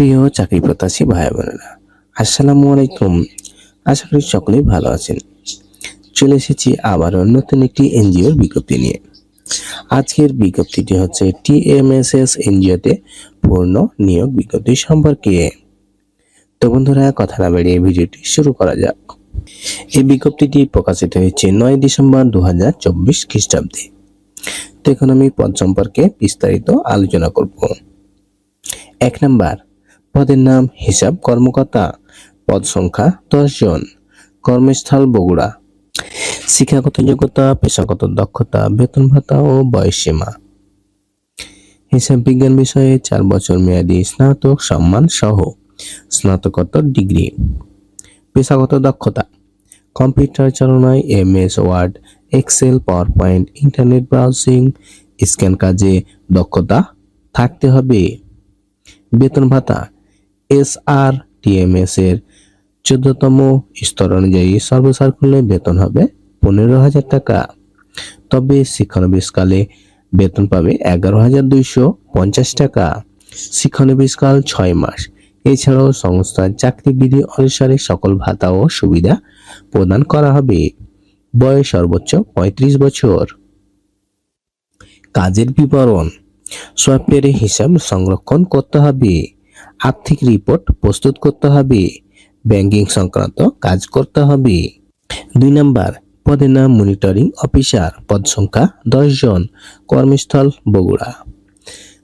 প্রিয় চাকরি প্রত্যাশী ভাই বোনেরা, আসসালামু আলাইকুম। আশা করি সকলেই ভালো আছেন। চলে এসেছি আবারও নতুন একটি এনজিওর বিজ্ঞপ্তি নিয়ে। আজকের বিজ্ঞপ্তিটি হচ্ছে টিএমএসএস এনজিওতে পূর্ণ নিয়োগ বিজ্ঞপ্তি সম্পর্কে। তো বন্ধুরা, কথা না বেরিয়ে ভিডিওটি শুরু করা যাক। এই বিজ্ঞপ্তিটি প্রকাশিত হয়েছে নয় ডিসেম্বর দু হাজার চব্বিশ খ্রিস্টাব্দে। তো এখন আমি পদ সম্পর্কে বিস্তারিত আলোচনা করব। এক নাম্বার পদের নাম হিসাব কর্মকর্তা। পদ সংখ্যা জন। কর্মস্থল বগুড়া। শিক্ষাগত যোগ্যতা, পেশাগত দক্ষতা, বেতন ভাতা ও বয়সসীমা হিসাব বিজ্ঞান বিষয়ে চার বছর মেয়াদী স্নাতক সম্মান সহ স্নাতকোত্তর ডিগ্রি। পেশাগত দক্ষতা। Computer চালনায় M S Word, Excel PowerPoint internet browsing, scan কাজে দক্ষতা থাকতে হবে। বেতন ভাতা। এস আর টিএমএস এর চোদ্দতম স্তর অনুযায়ী সর্বসার্কুলে বেতন হবে পনেরো হাজার টাকা। তবে শিক্ষানবিশকালে বেতন পাবে এগারো হাজার দুইশো পঞ্চাশ টাকা। শিক্ষানবিশকাল ছয় মাস। এছাড়াও সংস্থার চাকরিবিধি অনুসারে সকল ভাতা ও সুবিধা প্রদান করা হবে। বয়স সর্বোচ্চ পঁয়ত্রিশ বছর। কাজের বিবরণ। সফটওয়্যারে হিসাব সংরক্ষণ করতে হবে। আর্থিক রিপোর্ট প্রস্তুত করতে হবে। ব্যাংকিং সংক্রান্ত কাজ করতে হবে। দুই নাম্বার পদের নাম মনিটরিং অফিসার পদ সংখ্যা জন, কর্মস্থল বগুড়া।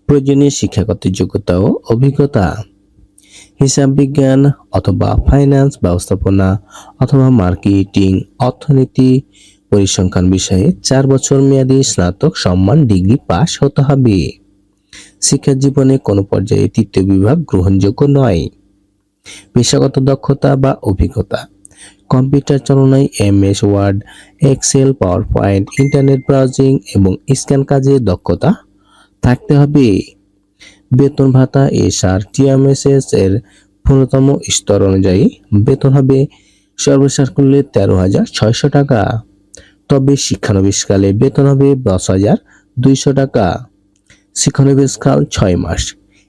প্রয়োজনীয় শিক্ষাগত যোগ্যতা ও অভিজ্ঞতা। হিসাব বিজ্ঞান অথবা ফাইন্যান্স ব্যবস্থাপনা অথবা মার্কেটিং অর্থনীতি পরিসংখ্যান বিষয়ে চার বছর মেয়াদী স্নাতক সম্মান ডিগ্রি পাস হতে হবে। শিক্ষা জীবনে কোনো পর্যায়ে তৃতীয় বিভাগ গ্রহণযোগ্য নয়। পেশাগত দক্ষতা বা অভিজ্ঞতা। Computer চালনায় M S Word, Excel PowerPoint internet browsing এবং স্ক্যান কাজে দক্ষতা থাকতে হবে। বেতন ভাতা, এসআর, টিএমএসএস এর ন্যূনতম স্তর অনুযায়ী বেতন হবে সর্বসাকুল্যে তেরো হাজার ছয়শো টাকা। তবে শিক্ষানবিশকালে বেতন হবে দশ হাজার দুইশো টাকা। শিক্ষানবিশকাল ছয় মাস।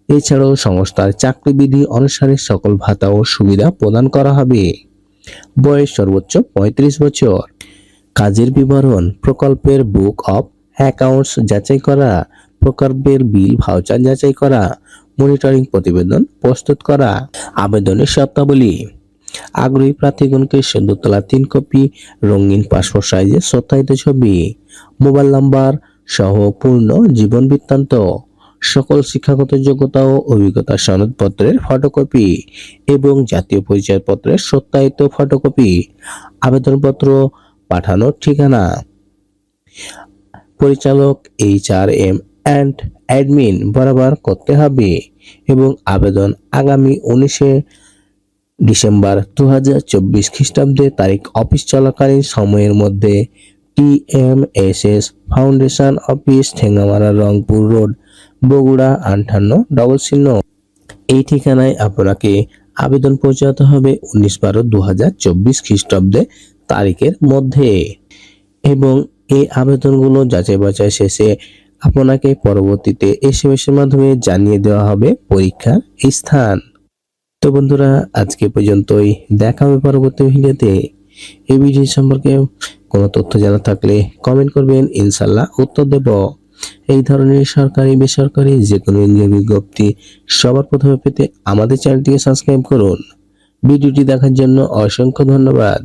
এছাড়াও সংস্থার চাকরিবিধি অনুসারে সকল ভাতা ও সুবিধা প্রদান করা হবে। বয়স সর্বোচ্চ পঁয়ত্রিশ বছর। কাজের বিবরণ, প্রকল্পের বুক অফ অ্যাকাউন্টস যাচাই করা, প্রকল্পের বিল ভাউচার যাচাই করা মনিটরিং প্রতিবেদন প্রস্তুত করা, আবেদনের শর্তাবলী। আগ্রহী প্রার্থীগণকে সদ্য তোলা তিন কপি, রঙিন পাসপোর্ট সাইজের সত্যায়িত ছবি, মোবাইল নাম্বার সহ পূর্ণ জীবন বৃত্তান্ত, সকল শিক্ষাগত যোগ্যতা ও অভিজ্ঞতা সনদপত্রের ফটোকপি এবং জাতীয় পরিচয়পত্রের সত্যায়িত ফটোকপি, আবেদনপত্র, পাঠানোর ঠিকানা। পরিচালক H R M and admin বরাবর করতে হবে এবং আবেদন আগামী উনিশে ডিসেম্বর দু হাজার চব্বিশ খ্রিস্টাব্দে তারিখ অফিস চলাকালীন সময়ের মধ্যে T M S S foundation office Thengamara Rangpur road Bogura আটান্ন ডবল শূন্য এই ঠিকানায় আপনাকে আবেদন পৌঁছাতে হবে উনিশ বারো দু হাজার চব্বিশ খ্রিস্টাব্দে তারিখের মধ্যে। এবং এই আবেদনগুলো যাচাই বাছাই শেষে আপনাকে পরবর্তীতে এসএমএস এর মাধ্যমে জানিয়ে দেওয়া হবে পরীক্ষার স্থান। তো বন্ধুরা, আজকে পর্যন্তই। দেখা হবে পরবর্তী ভিডিওতে। এই ভিডিও সম্পর্কে কোনো তথ্য জানা থাকলে কমেন্ট করবেন ইনশাল্লাহ উত্তর দেব। এই ধরনের সরকারি, বেসরকারি যে কোনো এনজিও বিজ্ঞপ্তি সবার প্রথমে পেতে আমাদের চ্যানেলটিকে সাবস্ক্রাইব করুন। ভিডিওটি দেখার জন্য অসংখ্য ধন্যবাদ।